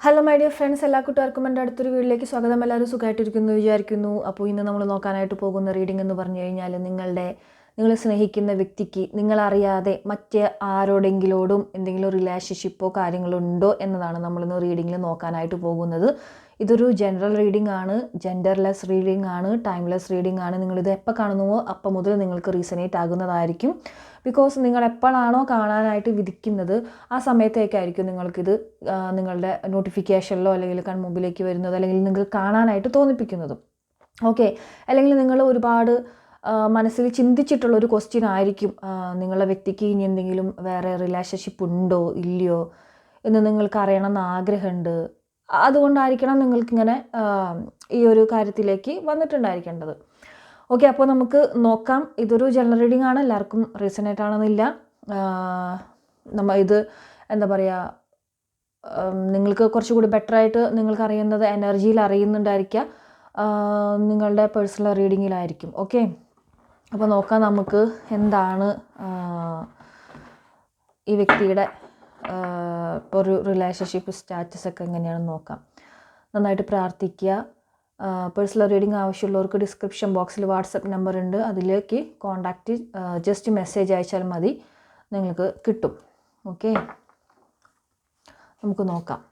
Hello my dear friends എല്ലാ കൂട്ടുകാർക്കും എന്റെ അടുത്തൊരു വീട്ടിലേക്ക് സ്വാഗതം. എല്ലാവരും സുഖമായിട്ടിരിക്കുന്നു വിചാരിക്കുന്നു. അപ്പോൾ ഇന്ന് നമ്മൾ നോക്കാനായിട്ട് പോകുന്ന റീഡിംഗ് എന്ന് പറഞ്ഞു കഴിഞ്ഞാൽ നിങ്ങളുടെ നിങ്ങൾ സ്നേഹിക്കുന്ന വ്യക്തിക്ക് നിങ്ങളറിയാതെ മറ്റേ ആരോടെങ്കിലോടും എന്തെങ്കിലും റിലേഷൻഷിപ്പോ കാര്യങ്ങളുണ്ടോ എന്നതാണ് നമ്മളിന്ന് റീഡിങ്ങിൽ നോക്കാനായിട്ട് പോകുന്നത്. ഇതൊരു ജനറൽ റീഡിംഗ് ആണ് ജെൻഡർലെസ് റീഡിംഗ് ആണ് ടൈംലെസ് റീഡിംഗ് ആണ്. നിങ്ങളിത് എപ്പോൾ കാണുന്നുവോ അപ്പം മുതൽ നിങ്ങൾക്ക് റീസണേറ്റ് ആകുന്നതായിരിക്കും. ബിക്കോസ് നിങ്ങൾ എപ്പോഴാണോ കാണാനായിട്ട് വിധിക്കുന്നത് ആ സമയത്തേക്കായിരിക്കും നിങ്ങൾക്കിത് നിങ്ങളുടെ നോട്ടിഫിക്കേഷനിലോ അല്ലെങ്കിൽ കൺമുമ്പിലേക്ക് വരുന്നത് അല്ലെങ്കിൽ നിങ്ങൾ കാണാനായിട്ട് തോന്നിപ്പിക്കുന്നതും. ഓക്കെ അല്ലെങ്കിൽ നിങ്ങൾ ഒരുപാട് മനസ്സിൽ ചിന്തിച്ചിട്ടുള്ള ഒരു ക്വസ്റ്റ്യൻ ആയിരിക്കും നിങ്ങളുടെ വ്യക്തിക്ക് ഇനി എന്തെങ്കിലും വേറെ റിലേഷൻഷിപ്പ് ഉണ്ടോ ഇല്ലയോ എന്ന് നിങ്ങൾക്ക് അറിയണം എന്ന് ആഗ്രഹമുണ്ട്. അതുകൊണ്ടായിരിക്കണം നിങ്ങൾക്കിങ്ങനെ ഈ ഒരു കാര്യത്തിലേക്ക് വന്നിട്ടുണ്ടായിരിക്കേണ്ടത്. ഓക്കെ അപ്പോൾ നമുക്ക് നോക്കാം. ഇതൊരു ജനറൽ റീഡിംഗ് ആണ്. എല്ലാവർക്കും റീസണേറ്റ് ആണെന്നില്ല നമ്മൾ ഇത് എന്താ പറയുക നിങ്ങൾക്ക് കുറച്ചുകൂടി ബെറ്റർ ആയിട്ട് നിങ്ങൾക്ക് അറിയുന്നത് എനർജിയിൽ അറിയുന്നുണ്ടായിരിക്കുക നിങ്ങളുടെ പേഴ്സണൽ റീഡിങ്ങിലായിരിക്കും ഓക്കെ അപ്പോൾ നോക്കാം നമുക്ക് എന്താണ് ഈ വ്യക്തിയുടെ ഇപ്പോൾ ഒരു റിലേഷൻഷിപ്പ് സ്റ്റാറ്റസ് ഒക്കെ എങ്ങനെയാണെന്ന് നോക്കാം. നന്നായിട്ട് പ്രാർത്ഥിക്കുക. പേഴ്സണൽ റീഡിംഗ് ആവശ്യമുള്ളവർക്ക് ഡിസ്ക്രിപ്ഷൻ ബോക്സിൽ വാട്സപ്പ് നമ്പർ ഉണ്ട്. അതിലേക്ക് കോണ്ടാക്റ്റ് ജസ്റ്റ് മെസ്സേജ് അയച്ചാൽ മതി. നിങ്ങൾക്ക് കിട്ടും. ഓക്കെ നമുക്ക് നോക്കാം.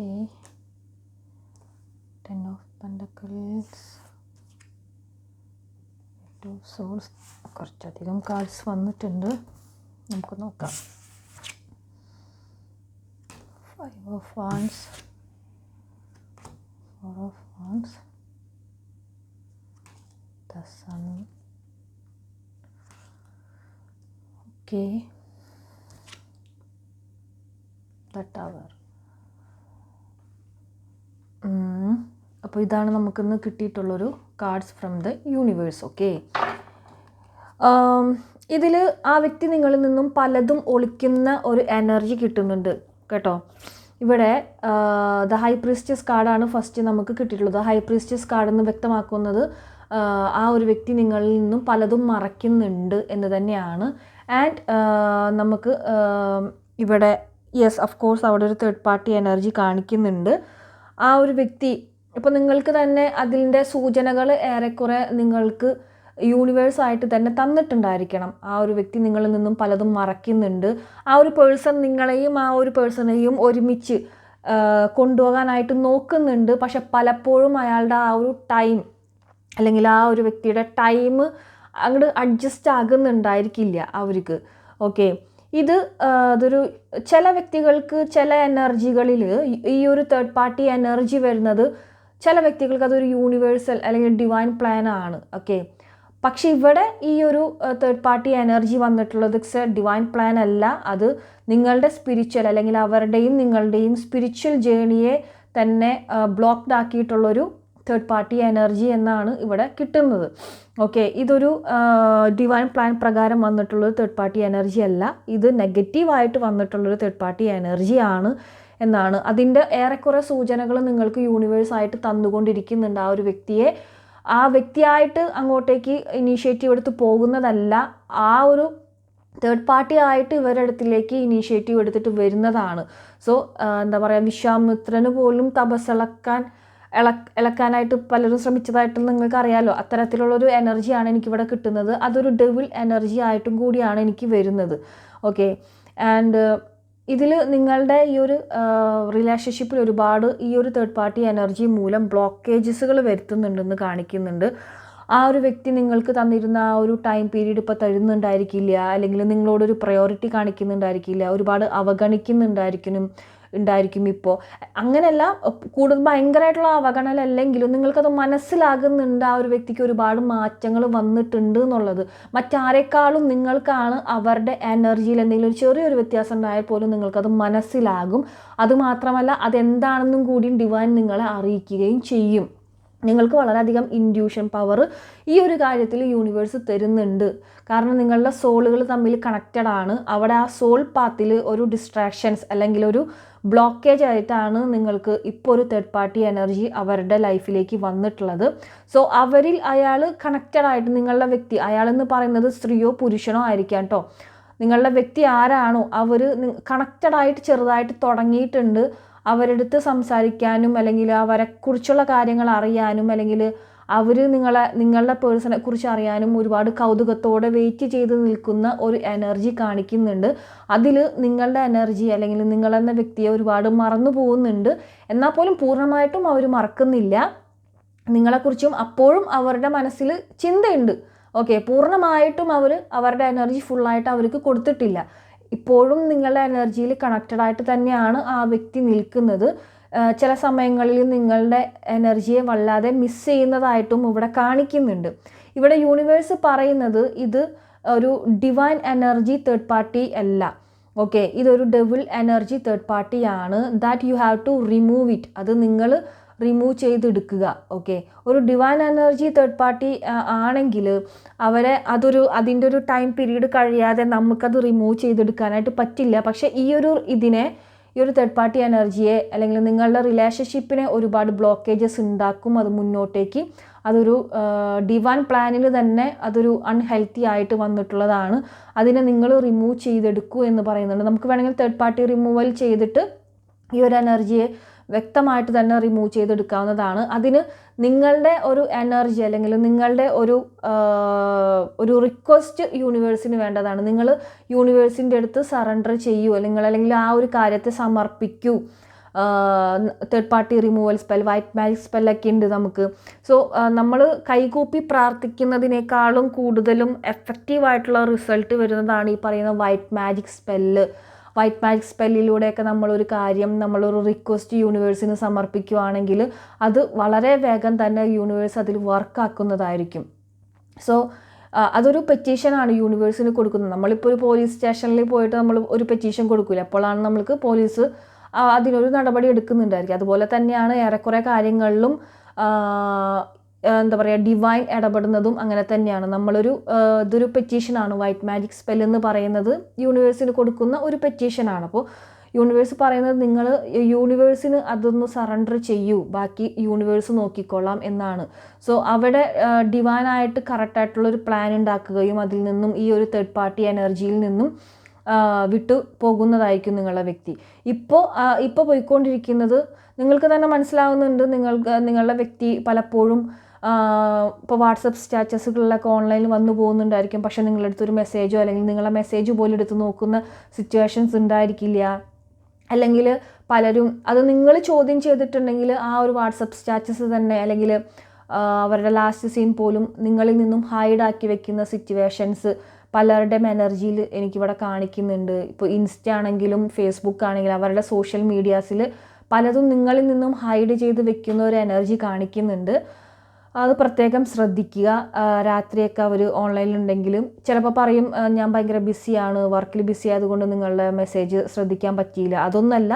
Okay ten of pentacles two swords കുറച്ചധികം കാർഡ്സ് വന്നിട്ടുണ്ട് നമുക്ക് നോക്കാം five of wands four of wands the sun okay the tower അപ്പോൾ ഇതാണ് നമുക്കിന്ന് കിട്ടിയിട്ടുള്ളൊരു cards from the universe okay ഇതിൽ ആ വ്യക്തി നിങ്ങളിൽ നിന്നും പലതും ഒളിക്കുന്ന ഒരു എനർജി കിട്ടുന്നുണ്ട് കേട്ടോ? ഇവിടെ ദ ഹൈ പ്രീസ്റ്റസ് കാർഡാണ് ഫസ്റ്റ് നമുക്ക് കിട്ടിയിട്ടുള്ളത്. ഹൈ പ്രീസ്റ്റസ് കാർഡ് എന്ന് വ്യക്തമാക്കുന്നത് ആ, ഒരു വ്യക്തി നിങ്ങളിൽ നിന്നും പലതും മറയ്ക്കുന്നുണ്ട് എന്ന് തന്നെയാണ്. ആൻഡ് നമുക്ക് ഇവിടെ യെസ് ഓഫ് കോഴ്സ് അവിടെ ഒരു തേർഡ് പാർട്ടി എനർജി കാണിക്കുന്നുണ്ട്. ആ ഒരു വ്യക്തി ഇപ്പോൾ നിങ്ങൾക്ക് തന്നെ അതിന്റെ സൂചനകൾ ഏറെക്കുറെ നിങ്ങൾക്ക് യൂണിവേഴ്സായിട്ട് തന്നെ തന്നിട്ടുണ്ടായിരിക്കണം. ആ ഒരു വ്യക്തി നിങ്ങളിൽ നിന്നും പലതും മറയ്ക്കുന്നുണ്ട്. ആ ഒരു പേഴ്സൺ നിങ്ങളെയും ആ ഒരു പേഴ്സണെയും ഒരുമിച്ച് കൊണ്ടുപോകാനായിട്ട് നോക്കുന്നുണ്ട്. പക്ഷെ പലപ്പോഴും അയാളുടെ ആ ഒരു ടൈം അല്ലെങ്കിൽ ആ ഒരു വ്യക്തിയുടെ ടൈം അങ്ങോട്ട് അഡ്ജസ്റ്റ് ആകുന്നുണ്ടായിരിക്കില്ല അവർക്ക്. ഓക്കെ ഇത് അതൊരു ചില വ്യക്തികൾക്ക് ചില എനർജികളിൽ ഈ ഒരു തേർഡ് പാർട്ടി എനർജി വരുന്നത് ചില വ്യക്തികൾക്ക് അതൊരു യൂണിവേഴ്സൽ അല്ലെങ്കിൽ ഡിവൈൻ പ്ലാൻ ആണ് ഓക്കെ പക്ഷെ ഇവിടെ ഈ ഒരു തേർഡ് പാർട്ടി എനർജി വന്നിട്ടുള്ളത് ഡിവൈൻ പ്ലാൻ അല്ല. അത് നിങ്ങളുടെ സ്പിരിച്വൽ അല്ലെങ്കിൽ അവരുടെയും നിങ്ങളുടെയും സ്പിരിച്വൽ ജേണിയെ തന്നെ ബ്ലോക്ക്ഡ് ആക്കിയിട്ടുള്ളൊരു തേർഡ് പാർട്ടി എനർജി എന്നാണ് ഇവിടെ കിട്ടുന്നത്. ഓക്കെ ഇതൊരു ഡിവൈൻ പ്ലാൻ പ്രകാരം വന്നിട്ടുള്ളൊരു തേർഡ് പാർട്ടി എനർജി അല്ല. ഇത് നെഗറ്റീവായിട്ട് വന്നിട്ടുള്ളൊരു തേർഡ് പാർട്ടി ആണ് എന്നാണ്. അതിന്റെ ഏറെക്കുറെ സൂചനകൾ നിങ്ങൾക്ക് യൂണിവേഴ്സായിട്ട് തന്നുകൊണ്ടിരിക്കുന്നുണ്ട് ആ ഒരു വ്യക്തിയെ. ആ വ്യക്തിയായിട്ട് അങ്ങോട്ടേക്ക് ഇനീഷ്യേറ്റീവ് എടുത്ത് പോകുന്നതല്ല ആ ഒരു തേർഡ് പാർട്ടി ആയിട്ട് ഇവരുടെ അടുത്തിലേക്ക് ഇനീഷ്യേറ്റീവ് എടുത്തിട്ട് വരുന്നതാണ്. സോ എന്താ പറയുക വിശ്വാമിത്രന് പോലും തപസ്സിളക്കാൻ ഇള ഇളക്കാനായിട്ട് പലരും ശ്രമിച്ചതായിട്ട് നിങ്ങൾക്ക് അറിയാലോ അത്തരത്തിലുള്ളൊരു എനർജിയാണ് എനിക്കിവിടെ കിട്ടുന്നത്. അതൊരു ഡെവിൾ എനർജി ആയിട്ടും കൂടിയാണ് എനിക്ക് വരുന്നത്. ഓക്കെ? ആൻഡ് ഇതിൽ നിങ്ങളുടെ ഈ ഒരു റിലേഷൻഷിപ്പിൽ ഒരുപാട് ഈ ഒരു തേർഡ് പാർട്ടി എനർജി മൂലം ബ്ലോക്കേജസുകൾ വരുത്തുന്നുണ്ടെന്ന് കാണിക്കുന്നുണ്ട്. ആ ഒരു വ്യക്തി നിങ്ങൾക്ക് തന്നിരുന്ന ആ ഒരു ടൈം പീരീഡ് ഇപ്പോൾ തരുന്നുണ്ടായിരിക്കില്ല. അല്ലെങ്കിൽ നിങ്ങളോടൊരു പ്രയോറിറ്റി കാണിക്കുന്നുണ്ടായിരിക്കില്ല. ഒരുപാട് അവഗണിക്കുന്നുണ്ടായിരിക്കണം. ഉണ്ടായിരിക്കും ഇപ്പോൾ. അങ്ങനെയല്ല കൂടുതൽ ഭയങ്കരമായിട്ടുള്ള അവഗണന അല്ലെങ്കിലും നിങ്ങൾക്കത് മനസ്സിലാകുന്നുണ്ട് ആ ഒരു വ്യക്തിക്ക് ഒരുപാട് മാറ്റങ്ങൾ വന്നിട്ടുണ്ട് എന്നുള്ളത്. മറ്റാരെക്കാളും നിങ്ങൾക്കാണ് അവരുടെ എനർജിയിൽ എന്തെങ്കിലും ഒരു ചെറിയൊരു വ്യത്യാസം ഉണ്ടായാൽ പോലും നിങ്ങൾക്കത് മനസ്സിലാകും. അതുമാത്രമല്ല അതെന്താണെന്നും കൂടിയും ഡിവൈൻ നിങ്ങളെ അറിയിക്കുകയും ചെയ്യും. നിങ്ങൾക്ക് വളരെയധികം ഇൻഡ്യൂഷൻ പവർ ഈ ഒരു കാര്യത്തിൽ യൂണിവേഴ്സ് തരുന്നുണ്ട്. കാരണം നിങ്ങളുടെ സോളുകൾ തമ്മിൽ കണക്റ്റഡ് ആണ്. അവിടെ ആ സോൾ പാത്തിൽ ഒരു ഡിസ്ട്രാക്ഷൻസ് അല്ലെങ്കിൽ ഒരു ബ്ലോക്കേജ് ആയിട്ടാണ് നിങ്ങൾക്ക് ഇപ്പോൾ ഒരു തേർഡ് പാർട്ടി എനർജി അവരുടെ ലൈഫിലേക്ക് വന്നിട്ടുള്ളത്. സോ അവരിൽ അയാൾ കണക്റ്റഡ് ആയിട്ട് നിങ്ങളുടെ വ്യക്തി അയാളെന്ന് പറയുന്നത് സ്ത്രീയോ പുരുഷനോ ആയിരിക്കാം കേട്ടോ നിങ്ങളുടെ വ്യക്തി ആരാണോ അവർ കണക്റ്റഡ് ആയിട്ട് ചെറുതായിട്ട് തുടങ്ങിയിട്ടുണ്ട്. അവരെടുത്ത് സംസാരിക്കാനും അല്ലെങ്കിൽ അവരെക്കുറിച്ചുള്ള കാര്യങ്ങൾ അറിയാനും അല്ലെങ്കിൽ അവർ നിങ്ങളെ നിങ്ങളുടെ പേഴ്സണെ കുറിച്ച് അറിയാനും ഒരുപാട് കൗതുകത്തോടെ വെയിറ്റ് ചെയ്ത് നിൽക്കുന്ന ഒരു എനർജി കാണിക്കുന്നുണ്ട്. അതിൽ നിങ്ങളുടെ എനർജി അല്ലെങ്കിൽ നിങ്ങളെന്ന വ്യക്തിയെ ഒരുപാട് മറന്നു പോകുന്നുണ്ട്. എന്നാൽ പോലും പൂർണമായിട്ടും അവർ മറക്കുന്നില്ല. നിങ്ങളെക്കുറിച്ചും അപ്പോഴും അവരുടെ മനസ്സിൽ ചിന്തയുണ്ട്. ഓക്കെ പൂർണമായിട്ടും അവർ അവരുടെ എനർജി ഫുള്ളായിട്ട് അവർക്ക് കൊടുത്തിട്ടില്ല. ഇപ്പോഴും നിങ്ങളുടെ എനർജിയിൽ കണക്റ്റഡ് ആയിട്ട് തന്നെയാണ് ആ വ്യക്തി നിൽക്കുന്നത്. ചില സമയങ്ങളിൽ നിങ്ങളുടെ എനർജിയെ വല്ലാതെ മിസ് ചെയ്യുന്നതായിട്ടും ഇവിടെ കാണിക്കുന്നുണ്ട്. ഇവിടെ യൂണിവേഴ്സ് പറയുന്നത് ഇത് ഒരു ഡിവൈൻ എനർജി തേർഡ് പാർട്ടി അല്ല. ഓക്കെ ഇതൊരു ഡെവിൾ എനർജി തേർഡ് പാർട്ടിയാണ് that you have to remove it അത് നിങ്ങൾ റിമൂവ് ചെയ്തെടുക്കുക ഓക്കെ ഒരു ഡിവൈൻ എനർജി തേർഡ് പാർട്ടി ആണെങ്കിൽ അവരെ അതൊരു അതിന്റെ ഒരു ടൈം പീരീഡ് കഴിയാതെ നമുക്കത് റിമൂവ് ചെയ്തെടുക്കാനായിട്ട് പറ്റില്ല. പക്ഷേ ഈ ഒരു ഇതിനെ ഈ ഒരു തേർഡ് പാർട്ടി എനർജിയെ അല്ലെങ്കിൽ നിങ്ങളുടെ റിലേഷൻഷിപ്പിനെ ഒരുപാട് ബ്ലോക്കേജസ് ഉണ്ടാക്കും അത് മുന്നോട്ടേക്ക്. അതൊരു ഡിവാൻ പ്ലാനിൽ തന്നെ അതൊരു അൺഹെൽത്തി ആയിട്ട് വന്നിട്ടുള്ളതാണ്. അതിനെ നിങ്ങൾ റിമൂവ് ചെയ്തെടുക്കൂ എന്ന് പറയുന്നുണ്ട്. നമുക്ക് വേണമെങ്കിൽ തേർഡ് പാർട്ടി റിമൂവൽ ചെയ്തിട്ട് ഈ ഒരു എനർജിയെ വ്യക്തമായിട്ട് തന്നെ റിമൂവ് ചെയ്തെടുക്കാവുന്നതാണ്. അതിന് നിങ്ങളുടെ ഒരു എനർജി അല്ലെങ്കിൽ നിങ്ങളുടെ ഒരു ഒരു റിക്വസ്റ്റ് യൂണിവേഴ്സിന് വേണ്ടതാണ്. നിങ്ങൾ യൂണിവേഴ്സിന്റെ അടുത്ത് സറണ്ടർ ചെയ്യൂ. അല്ലെങ്കിൽ അല്ലെങ്കിൽ ആ ഒരു കാര്യത്തെ സമർപ്പിക്കൂ. Third party removal spell white magic സ്പെല്ലൊക്കെ ഉണ്ട് നമുക്ക്. സോ നമ്മൾ കൈകൂപ്പി പ്രാർത്ഥിക്കുന്നതിനേക്കാളും കൂടുതലും എഫക്റ്റീവായിട്ടുള്ള റിസൾട്ട് വരുന്നതാണ് ഈ പറയുന്ന white magic spell white magic സ്പെല്ലിലൂടെയൊക്കെ നമ്മളൊരു കാര്യം നമ്മളൊരു റിക്വസ്റ്റ് യൂണിവേഴ്സിന് സമർപ്പിക്കുകയാണെങ്കിൽ അത് വളരെ വേഗം തന്നെ യൂണിവേഴ്സ് അതിൽ വർക്കാക്കുന്നതായിരിക്കും സോ അതൊരു പെറ്റീഷനാണ് യൂണിവേഴ്സിന് കൊടുക്കുന്നത്. നമ്മളിപ്പോൾ ഒരു പോലീസ് സ്റ്റേഷനിൽ പോയിട്ട് നമ്മൾ ഒരു പെറ്റീഷൻ കൊടുക്കില്ല അപ്പോഴാണ് നമ്മൾക്ക് പോലീസ് അതിനൊരു നടപടി എടുക്കുന്നുണ്ടായിരിക്കും അതുപോലെ തന്നെയാണ് ഏറെക്കുറെ കാര്യങ്ങളിലും എന്താ പറയുക ഡിവൈൻ ഇടപെടുന്നതും അങ്ങനെ തന്നെയാണ്. നമ്മളൊരു ഇതൊരു പെറ്റീഷനാണ് വൈറ്റ് മാജിക് സ്പെൽ എന്ന് പറയുന്നത് യൂണിവേഴ്സിന് കൊടുക്കുന്ന ഒരു പെറ്റീഷനാണ് അപ്പോൾ യൂണിവേഴ്സ് പറയുന്നത് നിങ്ങൾ യൂണിവേഴ്സിന് അതൊന്ന് സറണ്ടർ ചെയ്യൂ. ബാക്കി യൂണിവേഴ്സ് നോക്കിക്കൊള്ളാം എന്നാണ്. സോ അവിടെ ഡിവൈനായിട്ട് കറക്റ്റായിട്ടുള്ള ഒരു പ്ലാൻ ഉണ്ടാക്കുകയും അതിൽ നിന്നും ഈ ഒരു തേർഡ് പാർട്ടി എനർജിയിൽ നിന്നും വിട്ടു പോകുന്നതായിരിക്കും നിങ്ങളുടെ വ്യക്തി. ഇപ്പോൾ ഇപ്പോൾ പോയിക്കൊണ്ടിരിക്കുന്നത് നിങ്ങൾക്ക് തന്നെ മനസ്സിലാവുന്നുണ്ട്. നിങ്ങൾക്ക് നിങ്ങളുടെ വ്യക്തി പലപ്പോഴും ഇപ്പോൾ വാട്സപ്പ് സ്റ്റാറ്റസുകളിലൊക്കെ ഓൺലൈനിൽ വന്നു പോകുന്നുണ്ടായിരിക്കും. പക്ഷേ നിങ്ങളുടെ അടുത്തൊരു മെസ്സേജോ അല്ലെങ്കിൽ നിങ്ങളെ മെസ്സേജ് പോലും എടുത്ത് നോക്കുന്ന സിറ്റുവേഷൻസ് ഉണ്ടായിരിക്കില്ല. അല്ലെങ്കിൽ പലരും അത് നിങ്ങൾ ചോദ്യം ചെയ്തിട്ടുണ്ടെങ്കിൽ ആ ഒരു വാട്സപ്പ് സ്റ്റാറ്റസ് തന്നെ അല്ലെങ്കിൽ അവരുടെ ലാസ്റ്റ് സീൻ പോലും നിങ്ങളിൽ നിന്നും ഹൈഡ് ആക്കി വെക്കുന്ന സിറ്റുവേഷൻസ് പലരുടെയും എനർജിയിൽ എനിക്കിവിടെ കാണിക്കുന്നുണ്ട്. ഇപ്പോൾ ഇൻസ്റ്റ ആണെങ്കിലും ഫേസ്ബുക്ക് ആണെങ്കിലും അവരുടെ സോഷ്യൽ മീഡിയാസിൽ പലതും നിങ്ങളിൽ നിന്നും ഹൈഡ് ചെയ്ത് വെക്കുന്ന ഒരു എനർജി കാണിക്കുന്നുണ്ട്. അത് പ്രത്യേകം ശ്രദ്ധിക്കുക. രാത്രിയൊക്കെ അവർ ഓൺലൈനിലുണ്ടെങ്കിലും ചിലപ്പോൾ പറയും ഞാൻ ഭയങ്കര ബിസിയാണ് വർക്കിൽ ബിസി ആയതുകൊണ്ട് നിങ്ങളുടെ മെസ്സേജ് ശ്രദ്ധിക്കാൻ പറ്റിയില്ല. അതൊന്നല്ല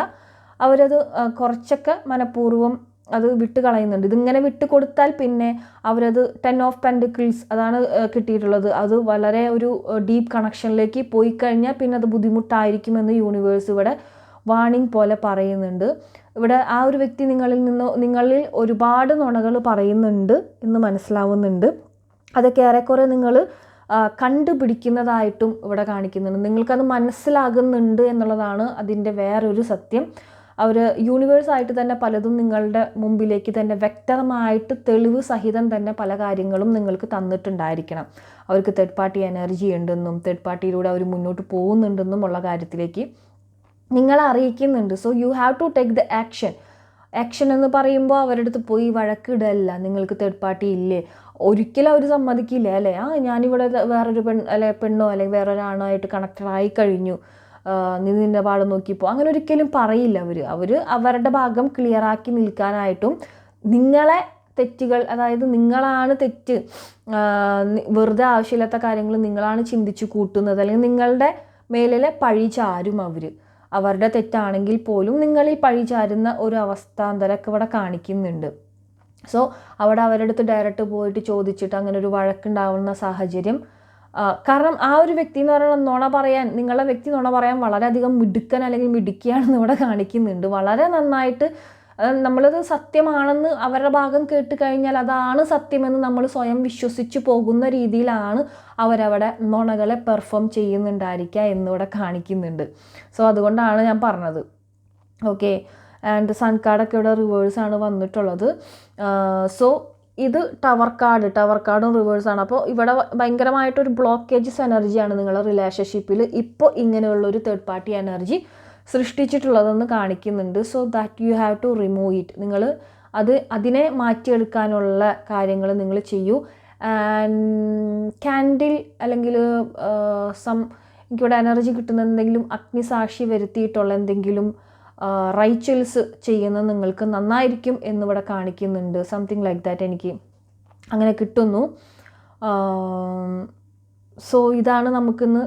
അവരത് കുറച്ചൊക്കെ മനഃപൂർവം അത് വിട്ട് കളയുന്നുണ്ട്. ഇതിങ്ങനെ വിട്ട് കൊടുത്താൽ പിന്നെ അവരത് ടെൻ ഓഫ് പെൻഡിക്കിൾസ് അതാണ് കിട്ടിയിട്ടുള്ളത്. അത് വളരെ ഒരു ഡീപ്പ് കണക്ഷനിലേക്ക് പോയി കഴിഞ്ഞാൽ പിന്നെ അത് ബുദ്ധിമുട്ടായിരിക്കുമെന്ന് യൂണിവേഴ്സ് ഇവിടെ വാണിംഗ് പോലെ പറയുന്നുണ്ട്. ഇവിടെ ആ ഒരു വ്യക്തി നിങ്ങളിൽ നിന്ന് നിങ്ങളിൽ ഒരുപാട് നുണകൾ പറയുന്നുണ്ട് എന്ന് മനസ്സിലാവുന്നുണ്ട്. അതൊക്കെ ഏറെക്കുറെ നിങ്ങൾ കണ്ടുപിടിക്കുന്നതായിട്ടും ഇവിടെ കാണിക്കുന്നുണ്ട്. നിങ്ങൾക്കത് മനസ്സിലാകുന്നുണ്ട് എന്നുള്ളതാണ് അതിന്റെ വേറൊരു സത്യം. അവർ യൂണിവേഴ്സായിട്ട് തന്നെ പലതും നിങ്ങളുടെ മുമ്പിലേക്ക് തന്നെ വ്യക്തമായിട്ട് തെളിവ് സഹിതം തന്നെ പല കാര്യങ്ങളും നിങ്ങൾക്ക് തന്നിട്ടുണ്ടായിരിക്കണം. അവർക്ക് തേർഡ് പാർട്ടി എനർജി ഉണ്ടെന്നും തേർഡ് പാർട്ടിയിലൂടെ അവർ മുന്നോട്ട് പോകുന്നുണ്ടെന്നും ഉള്ള കാര്യത്തിലേക്ക് നിങ്ങളെ അറിയിക്കുന്നുണ്ട്. So you have to take the action action എന്ന് പറയുമ്പോൾ അവരുടെ അടുത്ത് പോയി വഴക്കിടല്ല. നിങ്ങൾക്ക് തേർഡ് പാർട്ടി ഇല്ലേ? ഒരിക്കലും അവർ സമ്മതിക്കില്ല അല്ലേ? ആ ഞാനിവിടെ വേറൊരു പെൺ അല്ലെ പെണ്ണോ അല്ലെങ്കിൽ വേറൊരാണോ ആയിട്ട് കണക്റ്റഡ് ആയി കഴിഞ്ഞു. നീ നിന്റെ പാട് നോക്കിപ്പോ. അങ്ങനെ ഒരിക്കലും പറയില്ല അവർ അവർ അവരുടെ ഭാഗം ക്ലിയറാക്കി നിൽക്കാനായിട്ടും നിങ്ങളെ തെറ്റുകൾ അതായത് നിങ്ങളാണ് തെറ്റ് വെറുതെ ആവശ്യമില്ലാത്ത കാര്യങ്ങൾ നിങ്ങളാണ് ചിന്തിച്ചു കൂട്ടുന്നത്. അല്ലെങ്കിൽ നിങ്ങളുടെ മേലിലെ പഴി ചാരും അവർ അവരുടെ തെറ്റാണെങ്കിൽ പോലും നിങ്ങളിൽ പഴി ചാരുന്ന ഒരു അവസ്ഥാന്തരമൊക്കെ ഇവിടെ കാണിക്കുന്നുണ്ട്. സോ അവിടെ അവരുടെ അടുത്ത് ഡയറക്റ്റ് പോയിട്ട് ചോദിച്ചിട്ട് അങ്ങനെ ഒരു വഴക്കുണ്ടാവുന്ന സാഹചര്യം കാരണം ആ ഒരു വ്യക്തി എന്ന് പറയുന്നത് നുണ പറയാൻ നിങ്ങളുടെ വ്യക്തി നുണ പറയാൻ വളരെയധികം മിടുക്കൻ അല്ലെങ്കിൽ മിടുക്കിയാണെന്ന് ഇവിടെ കാണിക്കുന്നുണ്ട്. വളരെ നന്നായിട്ട് നമ്മളത് സത്യമാണെന്ന് അവരുടെ ഭാഗം കേട്ട് കഴിഞ്ഞാൽ അതാണ് സത്യമെന്ന് നമ്മൾ സ്വയം വിശ്വസിച്ച് പോകുന്ന രീതിയിലാണ് അവരവിടെ നുണകളെ പെർഫോം ചെയ്യുന്നുണ്ടായിരിക്കുക എന്നിവിടെ കാണിക്കുന്നുണ്ട്. സോ അതുകൊണ്ടാണ് ഞാൻ പറഞ്ഞത്. ഓക്കെ ആൻഡ് സൺ കാർഡൊക്കെ ഇവിടെ റിവേഴ്സാണ് വന്നിട്ടുള്ളത്. സോ ഇത് ടവർ കാർഡ് ടവർ കാർഡും റിവേഴ്സാണ് അപ്പോൾ ഇവിടെ ഭയങ്കരമായിട്ടൊരു ബ്ലോക്കേജസ് എനർജിയാണ് നിങ്ങളുടെ റിലേഷൻഷിപ്പിൽ ഇപ്പോൾ ഇങ്ങനെയുള്ളൊരു തേർഡ് പാർട്ടി എനർജി സൃഷ്ടിച്ചിട്ടുള്ളതെന്ന് കാണിക്കുന്നുണ്ട്. So that you have to remove it നിങ്ങൾ അത് അതിനെ മാറ്റിയെടുക്കാനുള്ള കാര്യങ്ങൾ നിങ്ങൾ ചെയ്യൂ. ക്യാൻഡിൽ അല്ലെങ്കിൽ സം എനിക്കിവിടെ എനർജി കിട്ടുന്ന എന്തെങ്കിലും അഗ്നിസാക്ഷി വരുത്തിയിട്ടുള്ള എന്തെങ്കിലും റൈച്വൽസ് ചെയ്യുന്നത് നിങ്ങൾക്ക് നന്നായിരിക്കും എന്നിവിടെ കാണിക്കുന്നുണ്ട്. സംതിങ് ലൈക്ക് ദാറ്റ് എനിക്ക് അങ്ങനെ കിട്ടുന്നു. സോ ഇതാണ് നമുക്കിന്ന്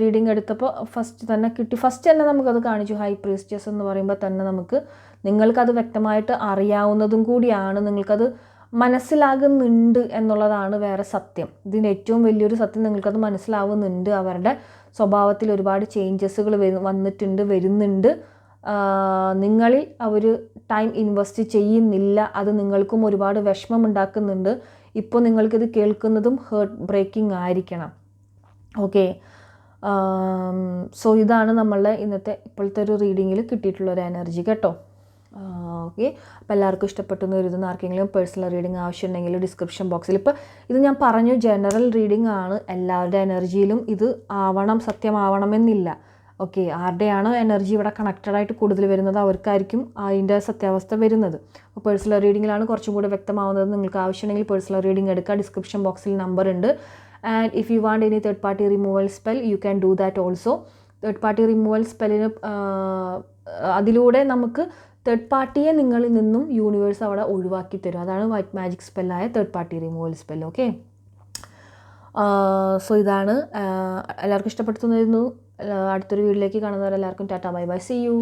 റീഡിങ് എടുത്തപ്പോൾ ഫസ്റ്റ് തന്നെ കിട്ടി. ഫസ്റ്റ് തന്നെ നമുക്കത് കാണിച്ചു. ഹൈ പ്രീസ്റ്റസ് എന്ന് പറയുമ്പോൾ തന്നെ നമുക്ക് നിങ്ങൾക്കത് വ്യക്തമായിട്ട് അറിയാവുന്നതും കൂടിയാണ്. നിങ്ങൾക്കത് മനസ്സിലാകുന്നുണ്ട് എന്നുള്ളതാണ് വേറെ സത്യം. ഇതിന്റെ ഏറ്റവും വലിയൊരു സത്യം നിങ്ങൾക്കത് മനസ്സിലാവുന്നുണ്ട്. അവരുടെ സ്വഭാവത്തിൽ ഒരുപാട് ചേഞ്ചസുകൾ വന്നിട്ടുണ്ട് വരുന്നുണ്ട്. നിങ്ങളിൽ അവർ ടൈം ഇൻവെസ്റ്റ് ചെയ്യുന്നില്ല. അത് നിങ്ങൾക്കും ഒരുപാട് വിഷമം ഉണ്ടാക്കുന്നുണ്ട്. ഇപ്പോൾ നിങ്ങൾക്കിത് കേൾക്കുന്നതും ഹേർട്ട് ബ്രേക്കിംഗ് ആയിരിക്കണം. ഓക്കെ സോ ഇതാണ് നമ്മളുടെ ഇന്നത്തെ ഇപ്പോഴത്തെ ഒരു റീഡിങ്ങിൽ കിട്ടിയിട്ടുള്ള ഒരു എനർജി കേട്ടോ. ഓക്കെ അപ്പോൾ എല്ലാവർക്കും ഇഷ്ടപ്പെട്ടെന്ന് കരുതുന്ന. ആർക്കെങ്കിലും പേഴ്സണൽ റീഡിംഗ് ആവശ്യമുണ്ടെങ്കിൽ ഡിസ്ക്രിപ്ഷൻ ബോക്സിൽ ഇപ്പോൾ ഇത് ഞാൻ പറഞ്ഞു ജനറൽ റീഡിംഗ് ആണ്. എല്ലാവരുടെ എനർജിയിലും ഇത് ആവണം സത്യമാവണമെന്നില്ല. ഓക്കെ ആരുടെയാണോ എനർജി ഇവിടെ കണക്റ്റഡ് ആയിട്ട് കൂടുതൽ വരുന്നത് അവർക്കായിരിക്കും അതിന്റെ സത്യാവസ്ഥ വരുന്നത്. അപ്പോൾ പേഴ്സണൽ റീഡിങ്ങിലാണ് കുറച്ചും കൂടെ വ്യക്തമാവുന്നത്. നിങ്ങൾക്ക് ആവശ്യമുണ്ടെങ്കിൽ പേഴ്സണൽ റീഡിംഗ് എടുക്കുക ഡിസ്ക്രിപ്ഷൻ ബോക്സിൽ നമ്പർ ഉണ്ട്. And if you want any third party removal spell you can do that also third party removal സ്പെല്ലിന് അതിലൂടെ നമുക്ക് തേർഡ് പാർട്ടിയെ നിങ്ങളിൽ നിന്നും യൂണിവേഴ്സ് അവിടെ ഒഴിവാക്കി തരും. അതാണ് white magic സ്പെല്ലായ third party removal spell okay so ഇതാണ് എല്ലാവർക്കും ഇഷ്ടപ്പെടുത്തുന്നതായിരുന്നു അടുത്തൊരു വീഡിയോയിലേക്ക് കാണുന്നവരെല്ലാവർക്കും tata bye bye. See you